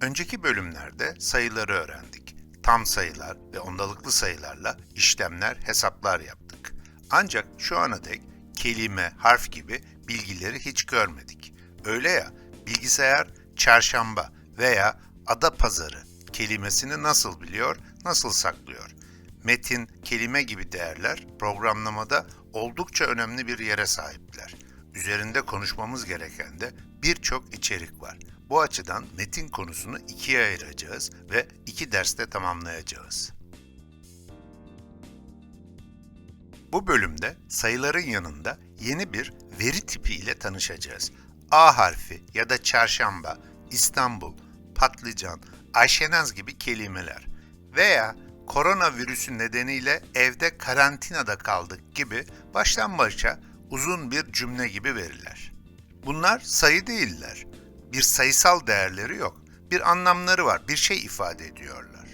Önceki bölümlerde sayıları öğrendik. Tam sayılar ve ondalıklı sayılarla işlemler, hesaplar yaptık. Ancak şu ana dek kelime, harf gibi bilgileri hiç görmedik. Öyle ya, bilgisayar çarşamba veya ada pazarı kelimesini nasıl biliyor, nasıl saklıyor? Metin, kelime gibi değerler programlamada oldukça önemli bir yere sahipler. Üzerinde konuşmamız gereken de birçok içerik var. Bu açıdan metin konusunu ikiye ayıracağız ve iki derste tamamlayacağız. Bu bölümde sayıların yanında yeni bir veri tipi ile tanışacağız. A harfi ya da çarşamba, İstanbul, patlıcan, Ayşenaz gibi kelimeler veya koronavirüsü nedeniyle evde karantinada kaldık gibi baştan başa uzun bir cümle gibi veriler. Bunlar sayı değiller. Bir sayısal değerleri yok. Bir anlamları var, bir şey ifade ediyorlar.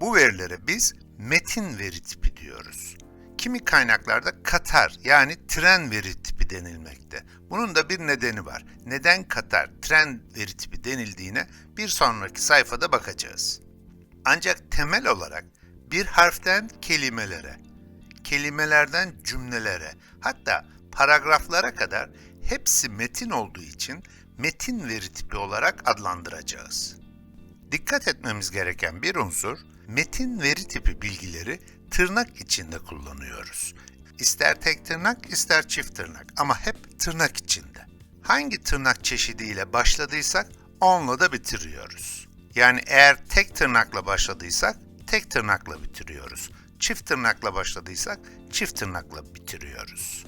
Bu verilere biz metin veri tipi diyoruz. Kimi kaynaklarda Katar yani tren veri tipi denilmekte. Bunun da bir nedeni var. Neden Katar tren veri tipi denildiğine bir sonraki sayfada bakacağız. Ancak temel olarak bir harften kelimelere, kelimelerden cümlelere, hatta paragraflara kadar hepsi metin olduğu için metin veri tipi olarak adlandıracağız. Dikkat etmemiz gereken bir unsur, metin veri tipi bilgileri tırnak içinde kullanıyoruz. İster tek tırnak, ister çift tırnak ama hep tırnak içinde. Hangi tırnak çeşidiyle başladıysak onunla da bitiriyoruz. Yani eğer tek tırnakla başladıysak tek tırnakla bitiriyoruz. Çift tırnakla başladıysak çift tırnakla bitiriyoruz.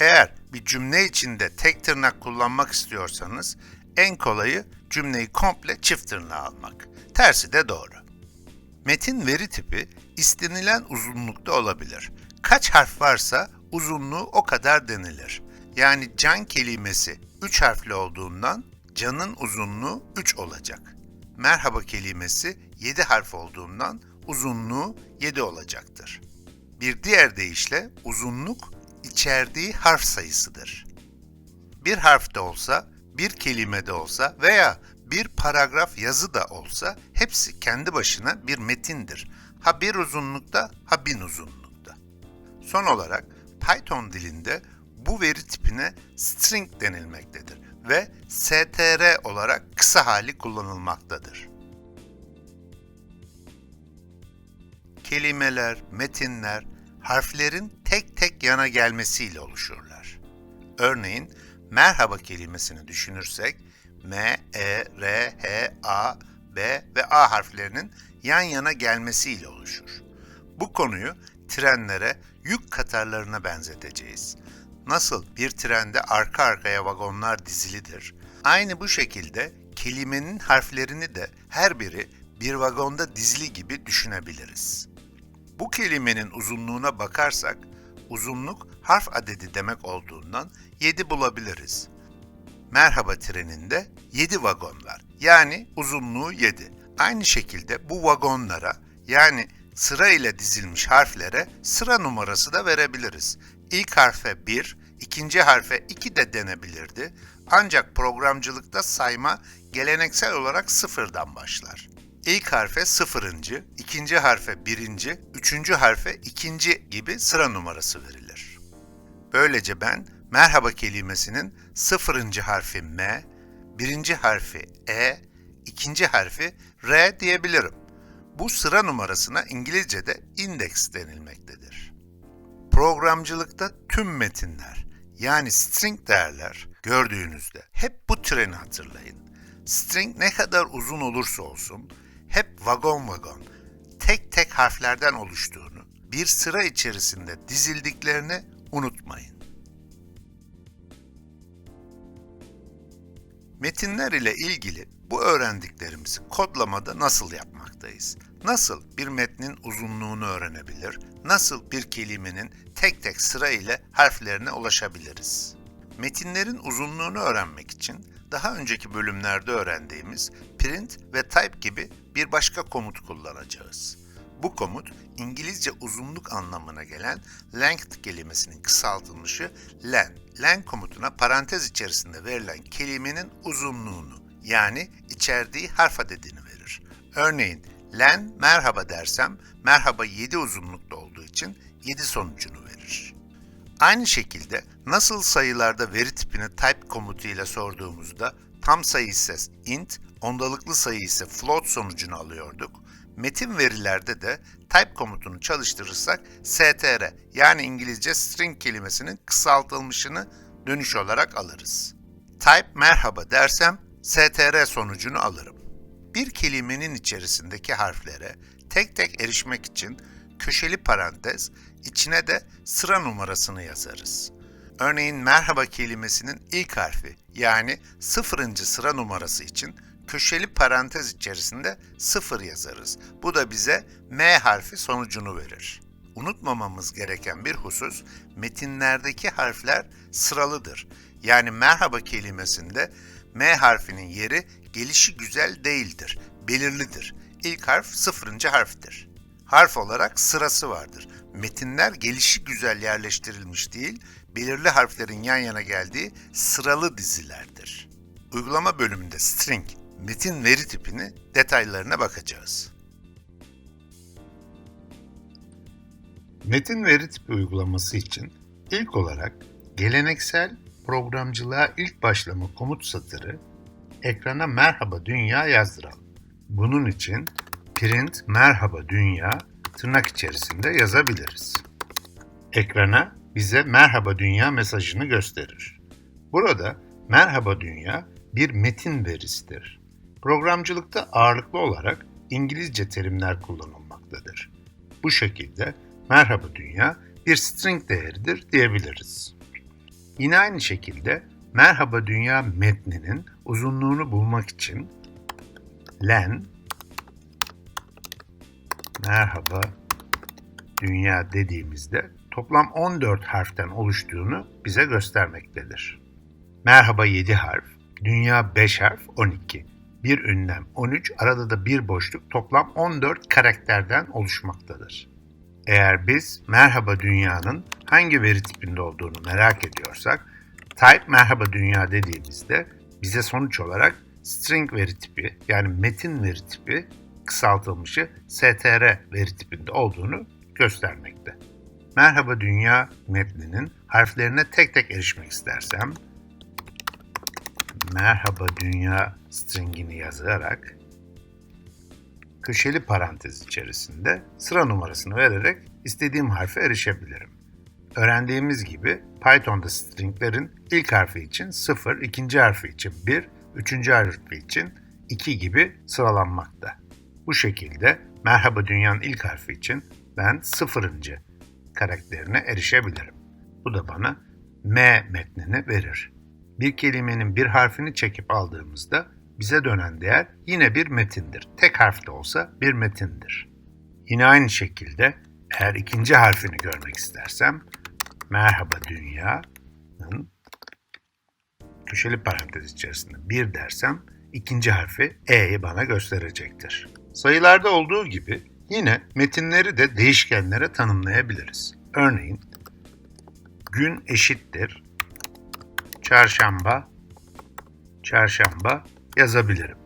Eğer bir cümle içinde tek tırnak kullanmak istiyorsanız en kolayı cümleyi komple çift tırnağa almak. Tersi de doğru. Metin veri tipi istenilen uzunlukta olabilir. Kaç harf varsa uzunluğu o kadar denilir. Yani can kelimesi 3 harfli olduğundan canın uzunluğu 3 olacak. Merhaba kelimesi 7 harf olduğundan uzunluğu 7 olacaktır. Bir diğer deyişle uzunluk içerdiği harf sayısıdır. Bir harf de olsa, bir kelime de olsa veya bir paragraf yazı da olsa hepsi kendi başına bir metindir. Ha bir uzunlukta ha bin uzunlukta. Son olarak Python dilinde bu veri tipine string denilmektedir ve str olarak kısa hali kullanılmaktadır. Kelimeler, metinler, harflerin tek tek yana gelmesiyle oluşurlar. Örneğin merhaba kelimesini düşünürsek M, E, R, H, A, B ve A harflerinin yan yana gelmesiyle oluşur. Bu konuyu trenlere, yük katarlarına benzeteceğiz. Nasıl bir trende arka arkaya vagonlar dizilidir, aynı bu şekilde kelimenin harflerini de her biri bir vagonda dizili gibi düşünebiliriz. Bu kelimenin uzunluğuna bakarsak, uzunluk harf adedi demek olduğundan 7 bulabiliriz. Merhaba treninde 7 vagon var. Yani uzunluğu 7. Aynı şekilde bu vagonlara yani sıra ile dizilmiş harflere sıra numarası da verebiliriz. İlk harfe 1, ikinci harfe 2 de denebilirdi. Ancak programcılıkta sayma geleneksel olarak sıfırdan başlar. İlk harfe sıfırıncı, ikinci harfe birinci, üçüncü harfe ikinci gibi sıra numarası verilir. Böylece ben merhaba kelimesinin sıfırıncı harfi M, birinci harfi E, ikinci harfi R diyebilirim. Bu sıra numarasına İngilizce'de index denilmektedir. Programcılıkta tüm metinler yani string değerler gördüğünüzde hep bu treni hatırlayın. String ne kadar uzun olursa olsun hep vagon vagon, tek tek harflerden oluştuğunu, bir sıra içerisinde dizildiklerini unutmayın. Metinler ile ilgili bu öğrendiklerimizi kodlamada nasıl yapmaktayız? Nasıl bir metnin uzunluğunu öğrenebilir? Nasıl bir kelimenin tek tek sıra ile harflerine ulaşabiliriz? Metinlerin uzunluğunu öğrenmek için daha önceki bölümlerde öğrendiğimiz print ve type gibi bir başka komut kullanacağız. Bu komut İngilizce uzunluk anlamına gelen length kelimesinin kısaltılmışı len. Len komutuna parantez içerisinde verilen kelimenin uzunluğunu yani içerdiği harf adedini verir. Örneğin len merhaba dersem merhaba 7 uzunlukta olduğu için 7 sonucunu verir. Aynı şekilde nasıl sayılarda veri tipini type komutuyla sorduğumuzda tam sayı ise int, ondalıklı sayı ise float sonucunu alıyorduk. Metin verilerde de type komutunu çalıştırırsak str yani İngilizce string kelimesinin kısaltılmışını dönüş olarak alırız. Type merhaba dersem str sonucunu alırım. Bir kelimenin içerisindeki harflere tek tek erişmek için köşeli parantez, içine de sıra numarasını yazarız. Örneğin merhaba kelimesinin ilk harfi yani sıfırıncı sıra numarası için köşeli parantez içerisinde sıfır yazarız. Bu da bize M harfi sonucunu verir. Unutmamamız gereken bir husus, metinlerdeki harfler sıralıdır. Yani merhaba kelimesinde M harfinin yeri gelişi güzel değildir, belirlidir. İlk harf sıfırıncı harftir. Harf olarak sırası vardır. Metinler gelişi güzel yerleştirilmiş değil, belirli harflerin yan yana geldiği sıralı dizilerdir. Uygulama bölümünde string, metin veri tipini detaylarına bakacağız. Metin veri tipi uygulaması için ilk olarak geleneksel programcılığa ilk başlama komut satırı ekrana merhaba dünya yazdıralım. Bunun için print merhaba dünya tırnak içerisinde yazabiliriz. Ekrana bize merhaba dünya mesajını gösterir. Burada merhaba dünya bir metin verisidir. Programcılıkta ağırlıklı olarak İngilizce terimler kullanılmaktadır. Bu şekilde merhaba dünya bir string değeridir diyebiliriz. Yine aynı şekilde merhaba dünya metninin uzunluğunu bulmak için len merhaba dünya dediğimizde toplam 14 harften oluştuğunu bize göstermektedir. Merhaba 7 harf, dünya 5 harf 12, bir ünlem 13, arada da bir boşluk toplam 14 karakterden oluşmaktadır. Eğer biz merhaba dünyanın hangi veri tipinde olduğunu merak ediyorsak, type merhaba dünya dediğimizde bize sonuç olarak string veri tipi yani metin veri tipi kısaltılmışı str veri tipinde olduğunu göstermekte. Merhaba Dünya metninin harflerine tek tek erişmek istersem Merhaba Dünya stringini yazarak köşeli parantez içerisinde sıra numarasını vererek istediğim harfe erişebilirim. Öğrendiğimiz gibi Python'da stringlerin ilk harfi için 0, ikinci harfi için 1, üçüncü harfi için 2 gibi sıralanmakta. Bu şekilde Merhaba Dünya'nın ilk harfi için ben sıfırıncı karakterine erişebilirim. Bu da bana M metnini verir. Bir kelimenin bir harfini çekip aldığımızda bize dönen değer yine bir metindir. Tek harf de olsa bir metindir. Yine aynı şekilde eğer ikinci harfini görmek istersem Merhaba Dünya'nın köşeli parantez içerisinde bir dersem ikinci harfi E'yi bana gösterecektir. Sayılarda olduğu gibi yine metinleri de değişkenlere tanımlayabiliriz. Örneğin gün eşittir çarşamba çarşamba yazabilirim.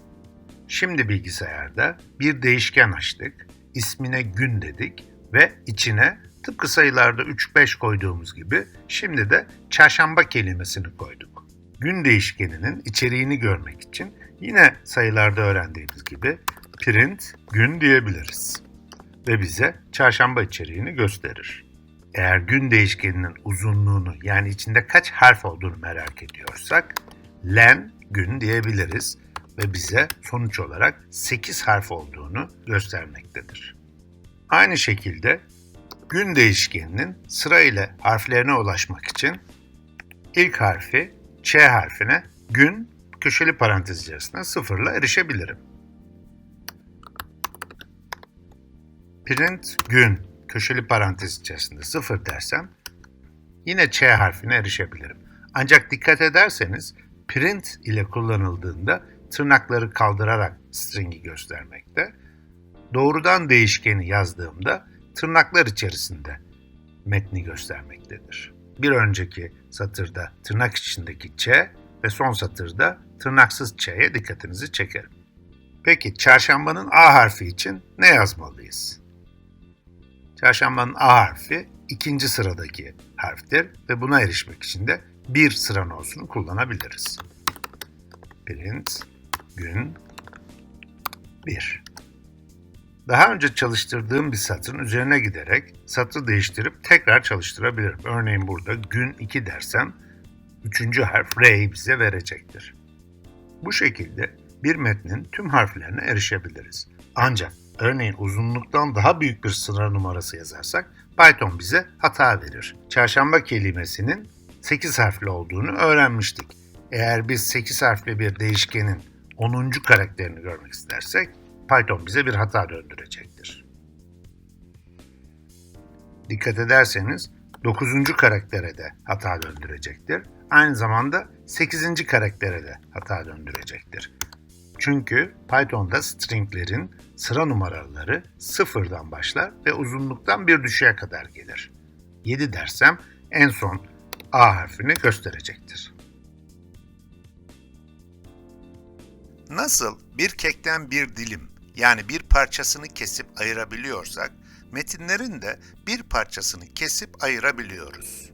Şimdi bilgisayarda bir değişken açtık, ismine gün dedik ve içine tıpkı sayılarda 3-5 koyduğumuz gibi şimdi de çarşamba kelimesini koyduk. Gün değişkeninin içeriğini görmek için yine sayılarda öğrendiğimiz gibi print gün diyebiliriz ve bize çarşamba içeriğini gösterir. Eğer gün değişkeninin uzunluğunu yani içinde kaç harf olduğunu merak ediyorsak len gün diyebiliriz ve bize sonuç olarak 8 harf olduğunu göstermektedir. Aynı şekilde gün değişkeninin sırayla harflerine ulaşmak için ilk harfi Ç harfine gün köşeli parantez içerisinde sıfırla erişebilirim. Print gün köşeli parantez içerisinde sıfır dersem yine Ç harfine erişebilirim. Ancak dikkat ederseniz print ile kullanıldığında tırnakları kaldırarak string'i göstermekte. Doğrudan değişkeni yazdığımda tırnaklar içerisinde metni göstermektedir. Bir önceki satırda tırnak içindeki Ç ve son satırda tırnaksız Ç'ye dikkatinizi çekerim. Peki çarşambanın A harfi için ne yazmalıyız? Çarşambanın A harfi ikinci sıradaki harftir ve buna erişmek için de bir sıra nosunu kullanabiliriz. Print gün 1. Daha önce çalıştırdığım bir satırın üzerine giderek satırı değiştirip tekrar çalıştırabilirim. Örneğin burada gün 2 dersem üçüncü harf R'yi bize verecektir. Bu şekilde bir metnin tüm harflerine erişebiliriz. Ancak örneğin uzunluktan daha büyük bir sıra numarası yazarsak Python bize hata verir. Çarşamba kelimesinin 8 harfli olduğunu öğrenmiştik. Eğer biz 8 harfli bir değişkenin 10. karakterini görmek istersek Python bize bir hata döndürecektir. Dikkat ederseniz 9. karaktere de hata döndürecektir. Aynı zamanda 8. karaktere de hata döndürecektir. Çünkü Python'da stringlerin sıra numaraları sıfırdan başlar ve uzunluktan bir düşüğe kadar gelir. 7 dersem en son A harfini gösterecektir. Nasıl bir kekten bir dilim yani bir parçasını kesip ayırabiliyorsak, metinlerin de bir parçasını kesip ayırabiliyoruz.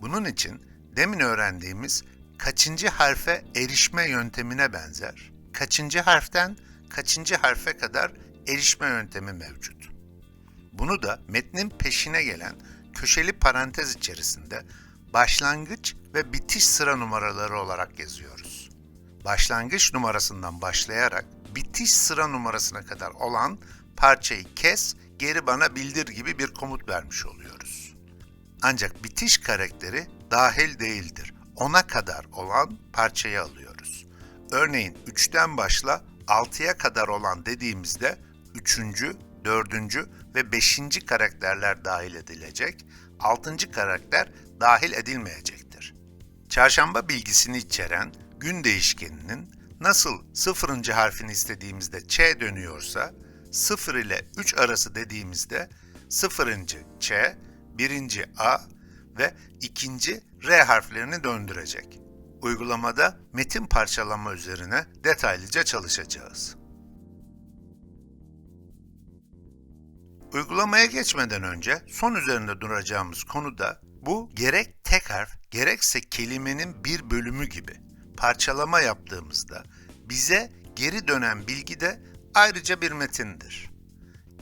Bunun için demin öğrendiğimiz kaçıncı harfe erişme yöntemine benzer, kaçıncı harften kaçıncı harfe kadar erişme yöntemi mevcut. Bunu da metnin peşine gelen köşeli parantez içerisinde başlangıç ve bitiş sıra numaraları olarak yazıyoruz. Başlangıç numarasından başlayarak bitiş sıra numarasına kadar olan parçayı kes, geri bana bildir gibi bir komut vermiş oluyoruz. Ancak bitiş karakteri dahil değildir. Ona kadar olan parçayı alıyoruz. Örneğin 3'ten başla 6'ya kadar olan dediğimizde 3. 4. ve 5. karakterler dahil edilecek, 6. karakter dahil edilmeyecektir. Çarşamba bilgisini içeren gün değişkeninin nasıl sıfırıncı harfini istediğimizde ç dönüyorsa, 0 ile 3 arası dediğimizde sıfırıncı ç, birinci a ve ikinci r harflerini döndürecek. Uygulamada metin parçalama üzerine detaylıca çalışacağız. Uygulamaya geçmeden önce son üzerinde duracağımız konu da bu gerek tek harf gerekse kelimenin bir bölümü gibi parçalama yaptığımızda bize geri dönen bilgi de ayrıca bir metindir.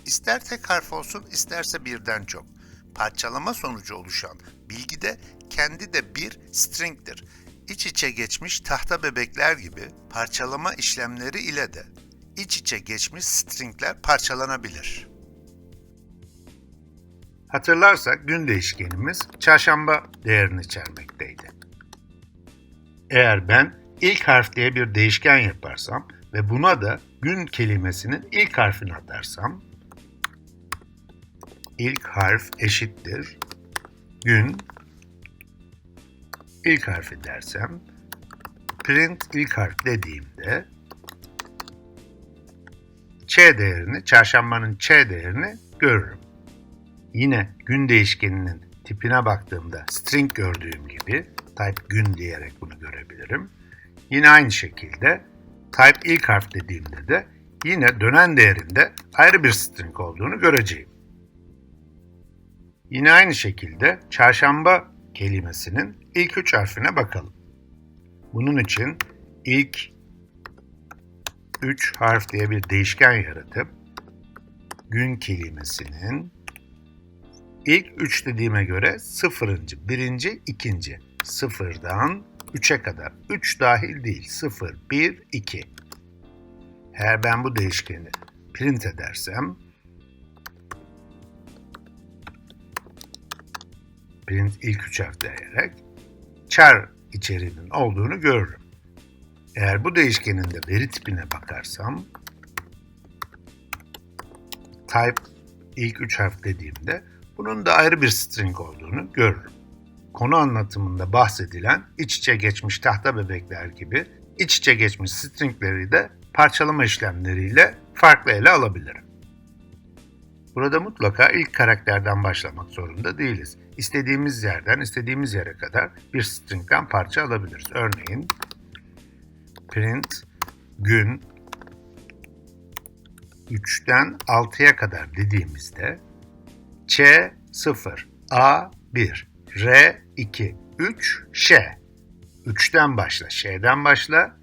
İster tek harf olsun isterse birden çok. Parçalama sonucu oluşan bilgi de kendi de bir string'tir. İç içe geçmiş tahta bebekler gibi parçalama işlemleri ile de iç içe geçmiş stringler parçalanabilir. Hatırlarsak gün değişkenimiz çarşamba değerini içermekteydi. Eğer ben ilk harf diye bir değişken yaparsam ve buna da gün kelimesinin ilk harfini atarsam ilk harf eşittir gün ilk harfi dersem print ilk harf dediğimde ç değerini, çarşambanın ç değerini görürüm. Yine gün değişkeninin tipine baktığımda string gördüğüm gibi type gün diyerek bunu görebilirim. Yine aynı şekilde type ilk harf dediğimde de yine dönen değerinde ayrı bir string olduğunu göreceğim. Yine aynı şekilde çarşamba kelimesinin ilk üç harfine bakalım. Bunun için ilk üç harf diye bir değişken yaratıp gün kelimesinin ilk üç dediğime göre sıfırıncı, birinci, ikinci. Sıfırdan 3'e kadar. 3 dahil değil. 0, 1, 2. Eğer ben bu değişkeni print edersem print ilk üç diyerek char içeriğinin olduğunu görürüm. Eğer bu değişkenin de veri tipine bakarsam type ilk üç harf dediğimde bunun da ayrı bir string olduğunu görürüm konu anlatımında bahsedilen iç içe geçmiş tahta bebekler gibi iç içe geçmiş stringleri de parçalama işlemleriyle farklı ele alabilirim. Burada mutlaka ilk karakterden başlamak zorunda değiliz. İstediğimiz yerden istediğimiz yere kadar bir stringden parça alabiliriz. Örneğin print gün 3'ten 6'ya kadar dediğimizde Ç0, A1, R2, 3, Ş. 3'ten başla, Ş'den başla.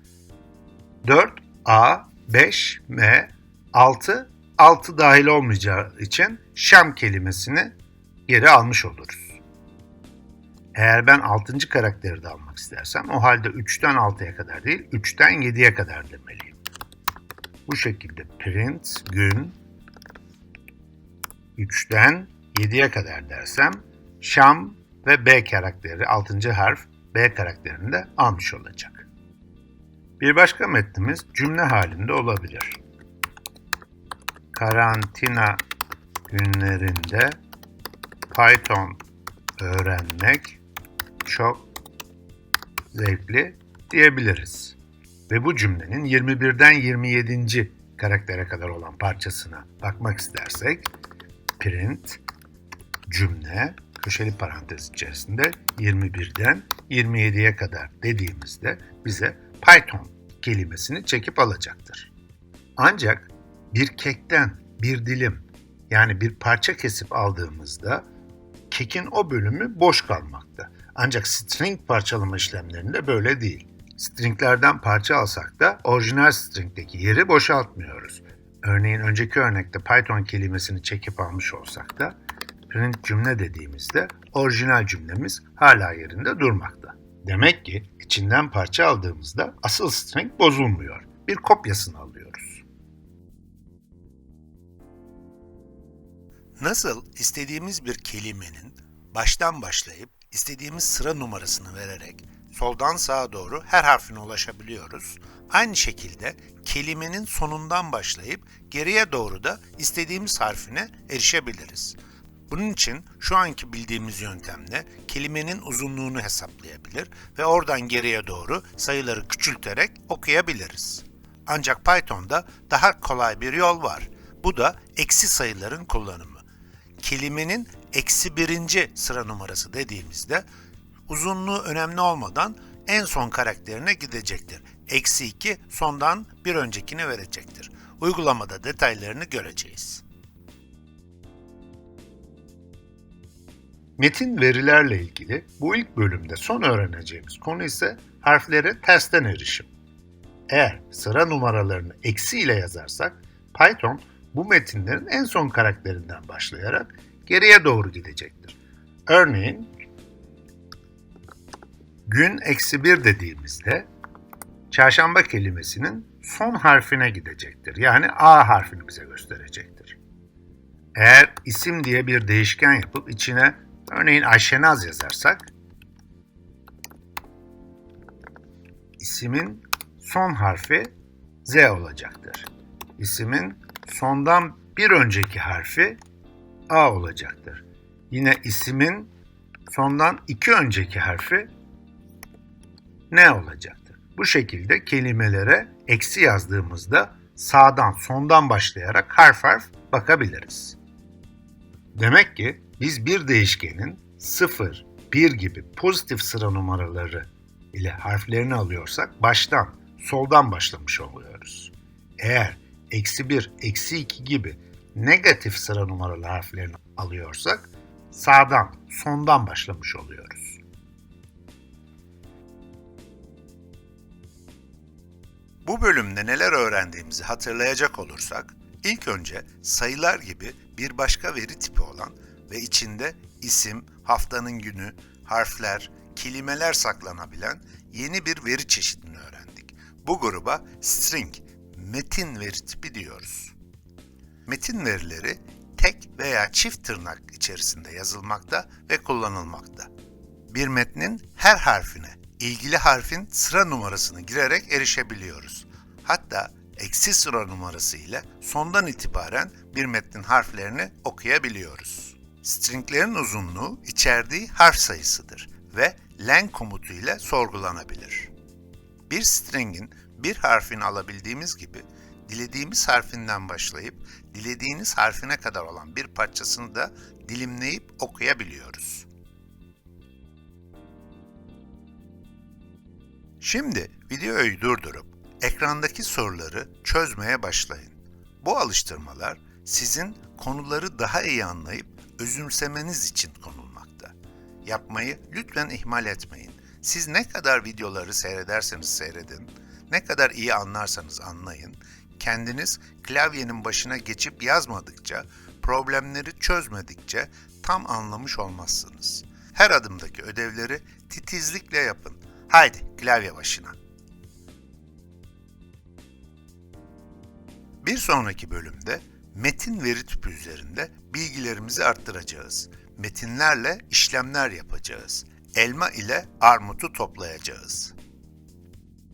4, A, 5, M, 6, 6 dahil olmayacağı için Şam kelimesini geri almış oluruz. Eğer ben 6. karakteri de almak istersem o halde 3'ten 6'ya kadar değil 3'ten 7'ye kadar demeliyim. Bu şekilde print gün 3'ten 7'ye kadar dersem Şam ve B karakteri 6. harf B karakterini de almış olacak. Bir başka metnimiz cümle halinde olabilir. Karantina günlerinde Python öğrenmek çok zevkli diyebiliriz. Ve bu cümlenin 21'den 27. karaktere kadar olan parçasına bakmak istersek print cümle köşeli parantez içerisinde 21'den 27'ye kadar dediğimizde bize Python kelimesini çekip alacaktır. Ancak bir kekten bir dilim yani bir parça kesip aldığımızda kekin o bölümü boş kalmakta. Ancak string parçalama işlemlerinde böyle değil. Stringlerden parça alsak da orijinal stringdeki yeri boşaltmıyoruz. Örneğin önceki örnekte Python kelimesini çekip almış olsak da print cümle dediğimizde orijinal cümlemiz hala yerinde durmakta. Demek ki içinden parça aldığımızda asıl string bozulmuyor. Bir kopyasını alıyoruz. Nasıl istediğimiz bir kelimenin baştan başlayıp istediğimiz sıra numarasını vererek soldan sağa doğru her harfine ulaşabiliyoruz. Aynı şekilde kelimenin sonundan başlayıp geriye doğru da istediğimiz harfine erişebiliriz. Bunun için şu anki bildiğimiz yöntemle kelimenin uzunluğunu hesaplayabilir ve oradan geriye doğru sayıları küçülterek okuyabiliriz. Ancak Python'da daha kolay bir yol var. Bu da eksi sayıların kullanımı. Kelimenin eksi birinci sıra numarası dediğimizde uzunluğu önemli olmadan en son karakterine gidecektir. Eksi 2 sondan bir öncekini verecektir. Uygulamada detaylarını göreceğiz. Metin verilerle ilgili bu ilk bölümde son öğreneceğimiz konu ise harflere tersten erişim. Eğer sıra numaralarını eksi ile yazarsak Python bu metinlerin en son karakterinden başlayarak geriye doğru gidecektir. Örneğin gün eksi bir dediğimizde çarşamba kelimesinin son harfine gidecektir. Yani A harfini bize gösterecektir. Eğer isim diye bir değişken yapıp içine örneğin Ayşenaz yazarsak isimin son harfi Z olacaktır. İsimin sondan bir önceki harfi A olacaktır. Yine isimin sondan iki önceki harfi N olacaktır. Bu şekilde kelimelere eksi yazdığımızda sağdan sondan başlayarak harf harf bakabiliriz. Demek ki biz bir değişkenin 0, 1 gibi pozitif sıra numaraları ile harflerini alıyorsak baştan, soldan başlamış oluyoruz. Eğer eksi 1, eksi 2 gibi negatif sıra numaralı harflerini alıyorsak sağdan, sondan başlamış oluyoruz. Bu bölümde neler öğrendiğimizi hatırlayacak olursak, ilk önce sayılar gibi bir başka veri tipi olan ve içinde isim, haftanın günü, harfler, kelimeler saklanabilen yeni bir veri çeşidini öğrendik. Bu gruba string, metin veri tipi diyoruz. Metin verileri tek veya çift tırnak içerisinde yazılmakta ve kullanılmakta. Bir metnin her harfine ilgili harfin sıra numarasını girerek erişebiliyoruz. Hatta eksi sıra numarası ile sondan itibaren bir metnin harflerini okuyabiliyoruz. Stringlerin uzunluğu içerdiği harf sayısıdır ve len komutu ile sorgulanabilir. Bir stringin bir harfini alabildiğimiz gibi dilediğimiz harfinden başlayıp dilediğiniz harfine kadar olan bir parçasını da dilimleyip okuyabiliyoruz. Şimdi videoyu durdurup Ekrandaki soruları çözmeye başlayın. Bu alıştırmalar sizin konuları daha iyi anlayıp özümsemeniz için konulmakta. Yapmayı lütfen ihmal etmeyin. Siz ne kadar videoları seyrederseniz seyredin, ne kadar iyi anlarsanız anlayın, kendiniz klavyenin başına geçip yazmadıkça, problemleri çözmedikçe tam anlamış olmazsınız. Her adımdaki ödevleri titizlikle yapın. Haydi klavye başına. Bir sonraki bölümde metin veri tipi üzerinde bilgilerimizi arttıracağız. Metinlerle işlemler yapacağız. Elma ile armutu toplayacağız.